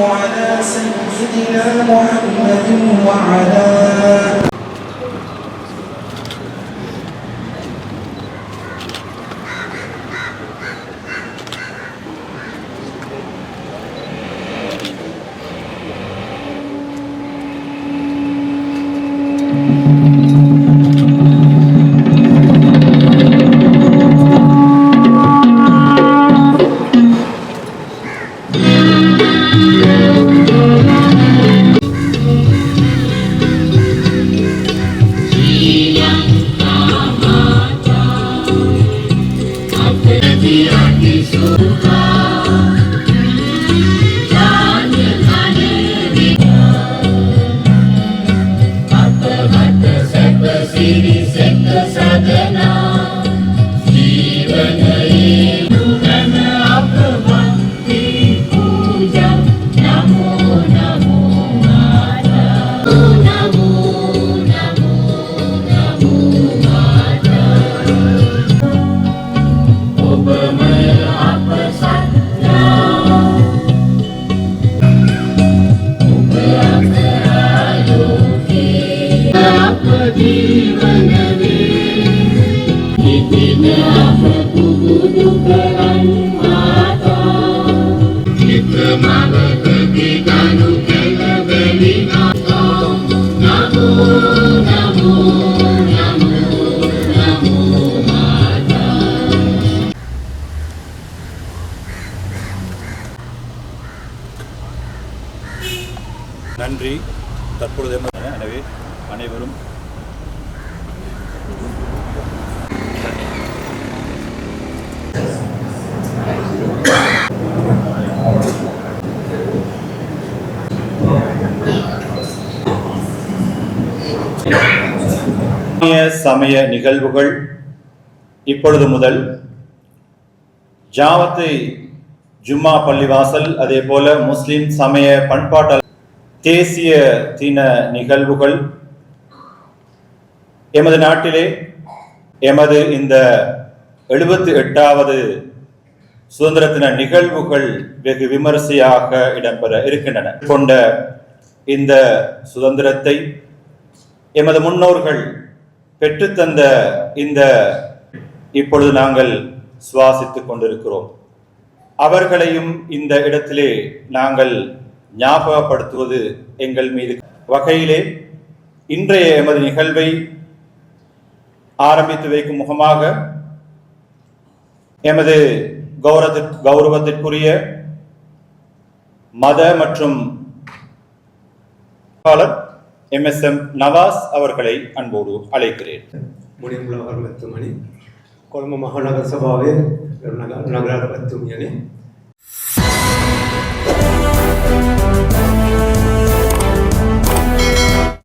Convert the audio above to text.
على سيدنا محمد وعلى in the us நன்றி. தற்பொழுது எனவே அனைவரும் சமய நிகழ்வுகள் இப்பொழுது முதல். ஜாவத்து ஜும்மா பள்ளிவாசல் அதே போல முஸ்லிம் சமய பண்பாட்டல் தேசிய தின நிகழ்வுகள். எமது நாட்டிலே எமது இந்த எழுபத்தி எட்டாவது சுதந்திர தின நிகழ்வுகள் வெகு விமரிசையாக இடம்பெற இருக்கின்றன. கொண்ட இந்த சுதந்திரத்தை எமது முன்னோர்கள் பெற்றுத்தந்த இந்த இப்பொழுது நாங்கள் சுவாசித்துக் கொண்டிருக்கிறோம். அவர்களையும் இந்த இடத்திலே நாங்கள் ஞாபகப்படுத்துவது எங்கள் மீது வகையிலே இன்றைய எமது நிகழ்வை ஆரம்பித்து வைக்கும் முகமாக எமது கௌரவத்திற்கு கௌரவத்திற்குரிய மத மற்றும் எம் எஸ் எம் நவாஸ் அவர்களை அன்போடு அழைக்கிறேன். முடிவுள்ள மணி. கொழும்பு மாநகர சபாவில் நகர பத்தும் என